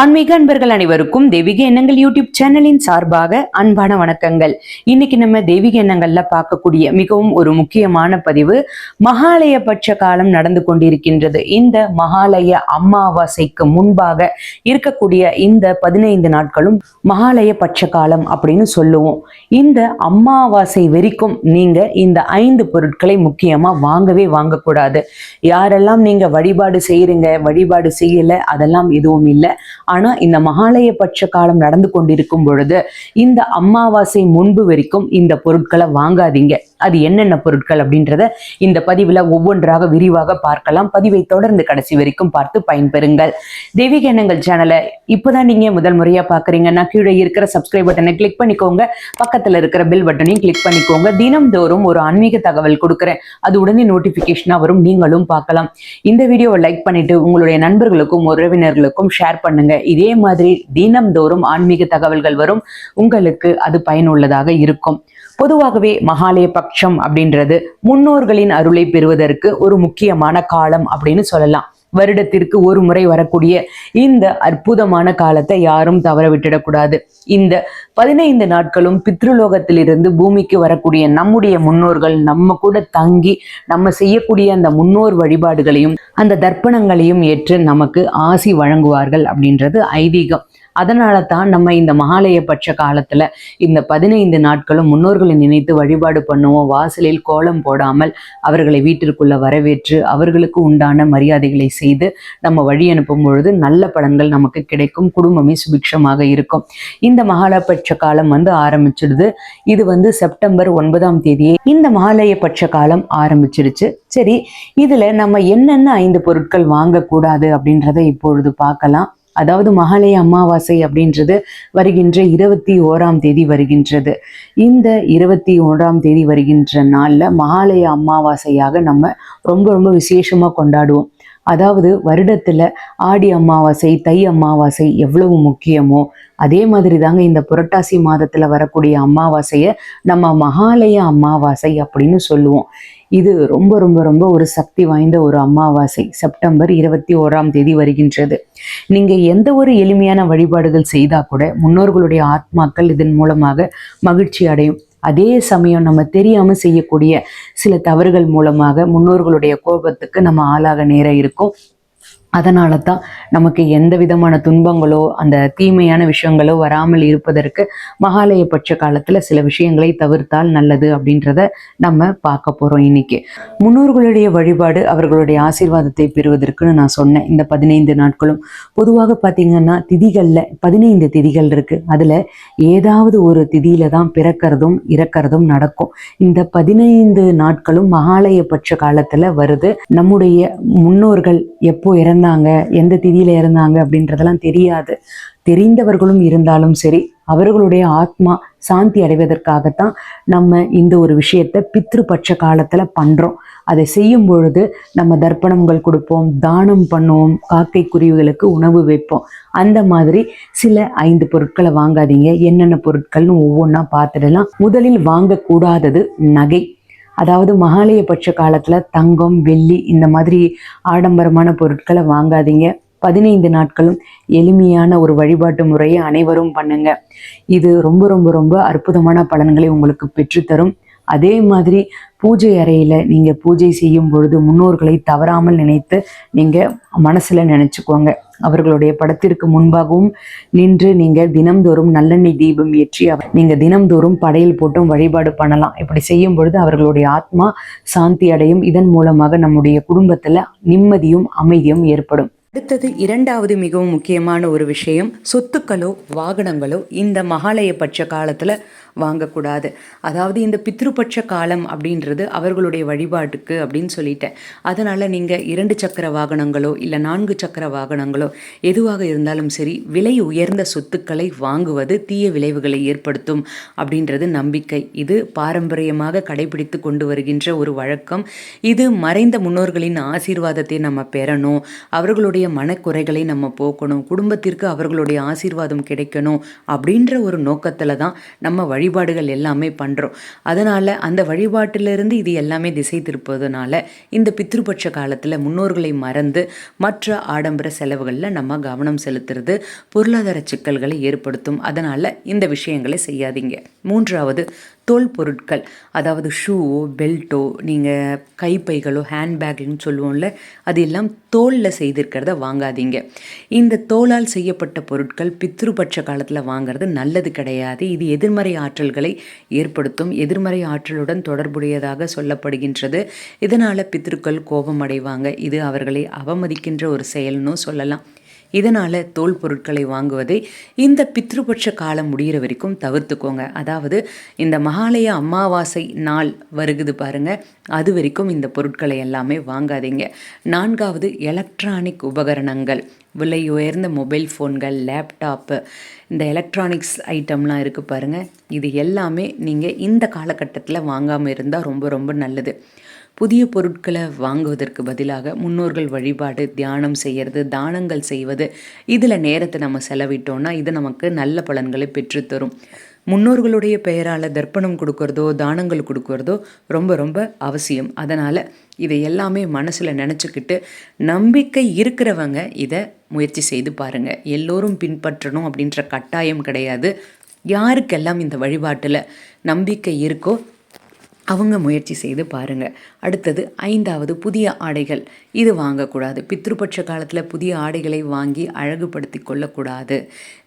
ஆன்மீக அன்பர்கள் அனைவருக்கும் தெய்வீக எண்ணங்கள் யூடியூப் சேனலின் சார்பாக அன்பான வணக்கங்கள். இன்னைக்கு நம்ம தெய்வீக எண்ணங்கள்ல பார்க்கக்கூடிய மிகவும் ஒரு முக்கியமான பதிவு மகாலய பட்ச காலம் நடந்து கொண்டிருக்கின்றது. இந்த மகாலய அமாவாசைக்கு முன்பாக இருக்கக்கூடிய இந்த பதினைந்து நாட்களும் மகாலய பட்ச காலம் அப்படின்னு சொல்லுவோம். இந்த அமாவாசை வரைக்கும் நீங்க இந்த ஐந்து பொருட்களை முக்கியமா வாங்கவே வாங்கக்கூடாது. யாரெல்லாம் நீங்க வழிபாடு செய்யறீங்க வழிபாடு செய்யல அதெல்லாம் எதுவும் இல்லை. ஆனா இந்த மகாலய பட்ச காலம் நடந்து கொண்டிருக்கும் பொழுது இந்த அமாவாசை முன்பு வரைக்கும் இந்த பொருட்களை வாங்காதீங்க. அது என்னென்ன பொருட்கள் அப்படின்றத இந்த பதிவுல ஒவ்வொன்றாக விரிவாக பார்க்கலாம். பதிவை தொடர்ந்து கடைசி வரைக்கும் பார்த்து பயன்பெறுங்கள். தெய்வீக எண்ணங்கள் சேனலை இப்போதான் நீங்க முதல் முறையா பாக்குறீங்கன்னா கீழே இருக்கிற சப்ஸ்கிரைப் பட்டனை கிளிக் பண்ணிக்கோங்க. பக்கத்துல இருக்கிற பெல் பட்டனையும் கிளிக் பண்ணிக்கோங்க. தினம்தோறும் ஒரு ஆன்மீக தகவல் கொடுக்குறேன். அது உடனே நோட்டிபிகேஷனா வரும். நீங்களும் பார்க்கலாம். இந்த வீடியோவை லைக் பண்ணிட்டு உங்களுடைய நண்பர்களுக்கும் உறவினர்களுக்கும் ஷேர் பண்ணுங்க. இதே மாதிரி தினம்தோறும் ஆன்மீக தகவல்கள் வரும். உங்களுக்கு அது பயனுள்ளதாக இருக்கும். பொதுவாகவே மகாலய பட்சம் அப்படின்றது முன்னோர்களின் அருளை பெறுவதற்கு ஒரு முக்கியமான காலம் அப்படின்னு சொல்லலாம். வருடத்திற்கு ஒரு முறை வரக்கூடிய இந்த அற்புதமான காலத்தை யாரும் தவற விட்டுடக்கூடாது. இந்த பதினைந்து நாட்களும் பித்ருலோகத்திலிருந்து பூமிக்கு வரக்கூடிய நம்முடைய முன்னோர்கள் நம்ம கூட தங்கி நம்ம செய்யக்கூடிய அந்த முன்னோர் வழிபாடுகளையும் அந்த தர்ப்பணங்களையும் ஏற்று நமக்கு ஆசி வழங்குவார்கள் அப்படின்றது ஐதீகம். அதனால தான் நம்ம இந்த மகாலய பட்ச காலத்துல இந்த பதினைந்து நாட்களும் முன்னோர்களை நினைத்து வழிபாடு பண்ணுவோம். வாசலில் கோலம் போடாமல் அவர்களை வீட்டிற்குள்ள வரவேற்று அவர்களுக்கு உண்டான மரியாதைகளை செய்து நம்ம வழி அனுப்பும் பொழுது நல்ல பலன்கள் நமக்கு கிடைக்கும். குடும்பமே சுபிக்ஷமாக இருக்கும். இந்த மகாலபட்ச காலம் வந்து ஆரம்பிச்சிடுது. இது வந்து செப்டம்பர் ஒன்பதாம் தேதியே இந்த மகாலய பட்ச காலம் ஆரம்பிச்சிருச்சு. சரி இதுல நம்ம என்னென்ன ஐந்து பொருட்கள் வாங்கக்கூடாது அப்படின்றத இப்பொழுது பார்க்கலாம். அதாவது மகாலய அமாவாசை அப்படின்றது வருகின்ற இருபத்தி ஓராம் தேதி வருகின்றது. இந்த இருபத்தி ஓராம் தேதி வருகின்ற நாளில் மகாலய அமாவாசையாக நம்ம ரொம்ப ரொம்ப விசேஷமாக கொண்டாடுவோம். அதாவது வருடத்துல ஆடி அமாவாசை தை அமாவாசை எவ்வளவு முக்கியமோ அதே மாதிரி தாங்க இந்த புரட்டாசி மாதத்துல வரக்கூடிய அமாவாசையை நம்ம மகாலய அமாவாசை அப்படின்னு சொல்லுவோம். இது ரொம்ப ரொம்ப ரொம்ப ஒரு சக்தி வாய்ந்த ஒரு அமாவாசை. செப்டம்பர் இருபத்தி ஓராம் தேதி வருகின்றது. நீங்க எந்த ஒரு எளிமையான வழிபாடுகள் செய்தா கூட முன்னோர்களுடைய ஆத்மாக்கள் இதன் மூலமாக மகிழ்ச்சி அடையும். அதே சமயம் நம்ம தெரியாம செய்யக்கூடிய சில தவறுகள் மூலமாக முன்னோர்களுடைய கோபத்துக்கு நம்ம ஆளாக நேர இருக்கும். அதனால தான் நமக்கு எந்த விதமான துன்பங்களோ அந்த தீமையான விஷயங்களோ வராமல் இருப்பதற்கு மகாலய பட்ச காலத்தில் சில விஷயங்களை தவிர்த்தால் நல்லது அப்படின்றத நம்ம பார்க்க போகிறோம் இன்னைக்கு. முன்னோர்களுடைய வழிபாடு அவர்களுடைய ஆசீர்வாதத்தை பெறுவதற்குன்னு நான் சொன்னேன். இந்த பதினைந்து நாட்களும். பொதுவாக பார்த்தீங்கன்னா திதிகளில் பதினைந்து திதிகள் இருக்குது அதில் ஏதாவது ஒரு திதியில தான் பிறக்கிறதும் இறக்கிறதும் நடக்கும். இந்த பதினைந்து நாட்களும் மகாலய பட்ச காலத்தில் வருது. நம்முடைய முன்னோர்கள் எப்போ இறந்தாங்க எந்த திதியில இறந்தாங்க அப்படின்றதெல்லாம் தெரியாது. தெரிந்தவர்களும் இருந்தாலும் சரி அவர்களுடைய ஆத்மா சாந்தி அடைவதற்காகத்தான் நம்ம இந்த ஒரு விஷயத்தை பித்ருபட்ச காலத்துல பண்றோம். அதை செய்யும் பொழுது நம்ம தர்ப்பணங்கள் கொடுப்போம் தானம் பண்ணுவோம் காக்கை குருவிகளுக்கு உணவு வைப்போம். அந்த மாதிரி சில ஐந்து பொருட்களை வாங்காதீங்க. என்னென்ன பொருட்கள்னு ஒவ்வொன்றா பார்த்துடலாம். முதலில் வாங்கக்கூடாதது நகை. அதாவது மகாலய பட்ச காலத்துல தங்கம் வெள்ளி இந்த மாதிரி ஆடம்பரமான பொருட்களை வாங்காதீங்க. பதினைந்து நாட்களும் எளிமையான ஒரு வழிபாட்டு முறையை அனைவரும் பண்ணுங்க. இது ரொம்ப ரொம்ப ரொம்ப அற்புதமான பலன்களை உங்களுக்கு பெற்றுத்தரும். அதே மாதிரி பூஜை அறையில் நீங்க பூஜை செய்யும் பொழுது முன்னோர்களை தவறாமல் நினைத்து நீங்கள் மனசுல நினச்சிக்கோங்க. அவர்களுடைய படத்திற்கு முன்பாகவும் நின்று நீங்கள் தினம்தோறும் நல்லெண்ணெய் தீபம் ஏற்றி அவர் நீங்கள் தினம்தோறும் படையல் போட்டும் வழிபாடு பண்ணலாம். இப்படி செய்யும் பொழுது அவர்களுடைய ஆத்மா சாந்தி அடையும். இதன் மூலமாக நம்முடைய குடும்பத்தில் நிம்மதியும் அமைதியும் ஏற்படும். அடுத்தது இரண்டாவது மிகவும் முக்கியமான ஒரு விஷயம் சொத்துக்களோ வாகனங்களோ இந்த மகாலய பட்ச காலத்தில் வாங்கக்கூடாது. அதாவது இந்த பித்ருபட்ச காலம் அப்படின்றது அவர்களுடைய வழிபாட்டுக்கு அப்படின்னு சொல்லிட்டேன். அதனால் நீங்கள் இரண்டு சக்கர வாகனங்களோ இல்லை நான்கு சக்கர வாகனங்களோ எதுவாக இருந்தாலும் சரி விலை உயர்ந்த சொத்துக்களை வாங்குவது தீய விளைவுகளை ஏற்படுத்தும் அப்படின்றது நம்பிக்கை. இது பாரம்பரியமாக கடைபிடித்து கொண்டு வருகின்ற ஒரு வழக்கம். இது மறைந்த முன்னோர்களின் ஆசீர்வாதத்தை நம்ம பெறணும். அவர்களுடைய மனக்குறைகளை நம்ம போக்கணும். குடும்பத்திற்கு அவர்களுடைய ஆசீர்வாதம் கிடைக்கணும் அப்படின்ற ஒரு நோக்கத்தில் தான் நம்ம வழி வழிபாடுகள் எல்லாமே பண்ணுறோம் அதனால் அந்த வழிபாட்டிலிருந்து இது எல்லாமே திசை திருப்பதுனால இந்த பித்ருபட்ச காலத்தில் முன்னோர்களை மறந்து மற்ற ஆடம்பர செலவுகளில் நம்ம கவனம் செலுத்துறது பொருளாதார சிக்கல்களை ஏற்படுத்தும். அதனால் இந்த விஷயங்களை செய்யாதீங்க. மூன்றாவது தோல் பொருட்கள் அதாவது ஷூவோ பெல்ட்டோ நீங்கள் கைப்பைகளோ ஹேண்ட்பேக்னு சொல்லுவோம்ல அது எல்லாம் தோலில் செய்திருக்கிறத வாங்காதீங்க. இந்த தோலால் செய்யப்பட்ட பொருட்கள் பித்ருபட்ச காலத்தில் வாங்கிறது நல்லது கிடையாது. இது எதிர்மறை ஆற்றல்களை ஏற்படுத்தும். எதிர்மறை ஆற்றலுடன் தொடர்புடையதாக சொல்லப்படுகின்றது. இதனால் பித்ருக்கள் கோபம் அடைவாங்க. இது அவர்களை அவமதிக்கின்ற ஒரு செயல்னு சொல்லலாம். இதனால் தோல் பொருட்களை வாங்குவதை இந்த பித்ருபட்ச காலம் முடிகிற வரைக்கும் தவிர்த்துக்கோங்க. அதாவது இந்த மகாலய அமாவாசை நாள் வருகுது பாருங்க. அது வரைக்கும் இந்த பொருட்களை எல்லாமே வாங்காதீங்க. நான்காவது எலக்ட்ரானிக் உபகரணங்கள். விலை உயர்ந்த மொபைல் ஃபோன்கள் லேப்டாப்பு இந்த எலக்ட்ரானிக்ஸ் ஐட்டம்லாம் இருக்குது பாருங்கள் இது எல்லாமே நீங்கள் இந்த காலகட்டத்தில் வாங்காமல் இருந்தால் ரொம்ப ரொம்ப நல்லது. புதிய பொருட்களை வாங்குவதற்கு பதிலாக முன்னோர்கள் வழிபாடு தியானம் செய்கிறது தானங்கள் செய்வது இதில் நேரத்தை நம்ம செலவிட்டோம்னா இது நமக்கு நல்ல பலன்களை பெற்றுத்தரும். முன்னோர்களுடைய பெயரால் தர்ப்பணம் கொடுக்கறதோ தானங்கள் கொடுக்கறதோ ரொம்ப ரொம்ப அவசியம். அதனால் இதை எல்லாமே மனசில் நினச்சிக்கிட்டு நம்பிக்கை இருக்கிறவங்க இதை முயற்சி செய்து பாருங்கள் எல்லோரும் பின்பற்றணும் அப்படின்ற கட்டாயம் கிடையாது. யாருக்கெல்லாம் இந்த வழிபாட்டில் நம்பிக்கை இருக்கோ அவங்க முயற்சி செய்து பாருங்கள் அடுத்தது ஐந்தாவது புதிய ஆடைகள். இது வாங்கக்கூடாது. பித்ருபட்ச காலத்தில் புதிய ஆடைகளை வாங்கி அழகுபடுத்தி கொள்ளக்கூடாது.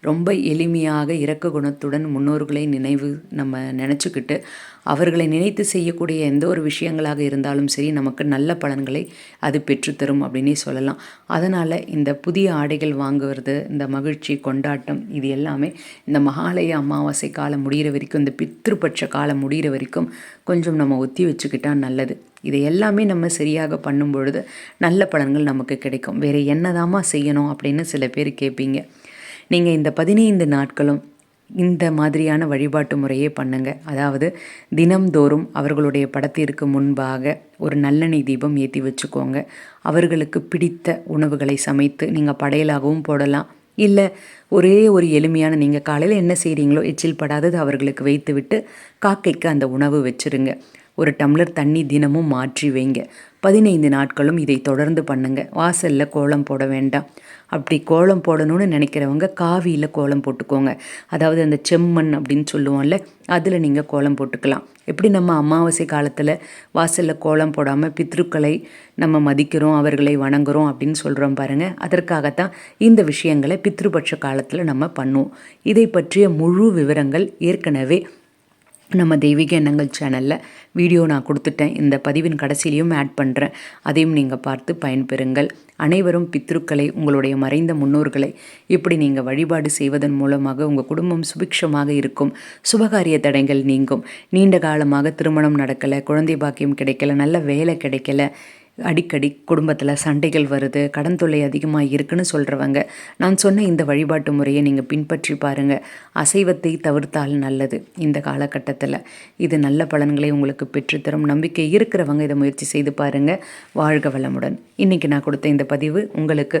ரொம்ப எளிமையாக இறக்க குணத்துடன் முன்னோர்களை நினைவு நம்ம நினச்சிக்கிட்டு அவர்களை நினைத்து செய்யக்கூடிய எந்த ஒரு விஷயங்களாக இருந்தாலும் சரி நமக்கு நல்ல பலன்களை அது பெற்றுத்தரும் அப்படின்னே சொல்லலாம். அதனால் இந்த புதிய ஆடைகள் வாங்குவது இந்த மகிழ்ச்சி கொண்டாட்டம் இது எல்லாமே இந்த மகாலய அமாவாசை காலம் முடிகிற வரைக்கும் இந்த பித்ருபட்ச காலம் முடிகிற வரைக்கும் கொஞ்சம் நம்ம ஒத்தி வச்சுக்கிட்டால் நல்லது. இதை எல்லாமே நம்ம சரியாக பண்ணும் பொழுது நல்ல பலன்கள் நமக்கு கிடைக்கும். வேறு என்னதாம்மா செய்யணும் அப்படின்னு சில பேர் கேட்பீங்க. நீங்கள் இந்த பதினைந்து நாட்களும் இந்த மாதிரியான வழிபாட்டு முறையே பண்ணுங்க. அதாவது தினம்தோறும் அவர்களுடைய படத்திற்கு முன்பாக ஒரு நல்லெண்ணெய் தீபம் ஏற்றி வச்சுக்கோங்க. அவர்களுக்கு பிடித்த உணவுகளை சமைத்து நீங்கள் படையலாகவும் போடலாம். இல்லை ஒரே ஒரு எளிமையான நீங்கள் காலையில் என்ன செய்கிறீங்களோ எச்சில் படாதது அவர்களுக்கு வைத்து விட்டு காக்கைக்கு அந்த உணவு வச்சுருங்க. ஒரு டம்ளர் தண்ணி தினமும் மாற்றி வைங்க. பதினைந்து நாட்களும் இதை தொடர்ந்து பண்ணுங்கள் வாசலில் கோலம் போட வேண்டாம். அப்படி கோலம் போடணும்னு நினைக்கிறவங்க காவியில் கோலம் போட்டுக்கோங்க. அதாவது அந்த செம்மண் அப்படின்னு சொல்லுவோம்ல அதில் நீங்கள் கோலம் போட்டுக்கலாம். எப்படி நம்ம அமாவாசை காலத்தில் வாசலில் கோலம் போடாமல் பித்ருக்களை நம்ம மதிக்கிறோம் அவர்களை வணங்குறோம் அப்படின்னு சொல்கிறோம் பாருங்கள் அதற்காகத்தான் இந்த விஷயங்களை பித்ருபட்ச காலத்தில் நம்ம பண்ணுவோம். இதை பற்றிய முழு விவரங்கள் ஏற்கனவே நம்ம தெய்வீக எண்ணங்கள் சேனலில் வீடியோ நான் கொடுத்துட்டேன். இந்த பதிவின் கடைசியிலையும் ஆட் பண்ணுறேன் அதையும் நீங்கள் பார்த்து பயன்பெறுங்கள். அனைவரும் பித்ருக்களை உங்களுடைய மறைந்த முன்னோர்களை இப்படி நீங்கள் வழிபாடு செய்வதன் மூலமாக உங்கள் குடும்பம் சுபிக்ஷமாக இருக்கும். சுபகாரிய தடைகள் நீங்கும். நீண்ட காலமாக திருமணம் நடக்கலை குழந்தை பாக்கியம் கிடைக்கல நல்ல வேலை கிடைக்கல அடிக்கடி குடும்பத்தில் சண்டைகள் வருது கடன் தொல்லை அதிகமாக இருக்குன்னு சொல்கிறவங்க நான் சொன்ன இந்த வழிபாட்டு முறையை நீங்கள் பின்பற்றி பாருங்கள் அசைவத்தை தவிர்த்தால் நல்லது இந்த காலகட்டத்தில். இது நல்ல பலன்களை உங்களுக்கு பெற்றுத்தரும். நம்பிக்கை இருக்கிறவங்க இதை முயற்சி செய்து பாருங்கள் வாழ்க வளமுடன். இன்றைக்கி நான் கொடுத்த இந்த பதிவு உங்களுக்கு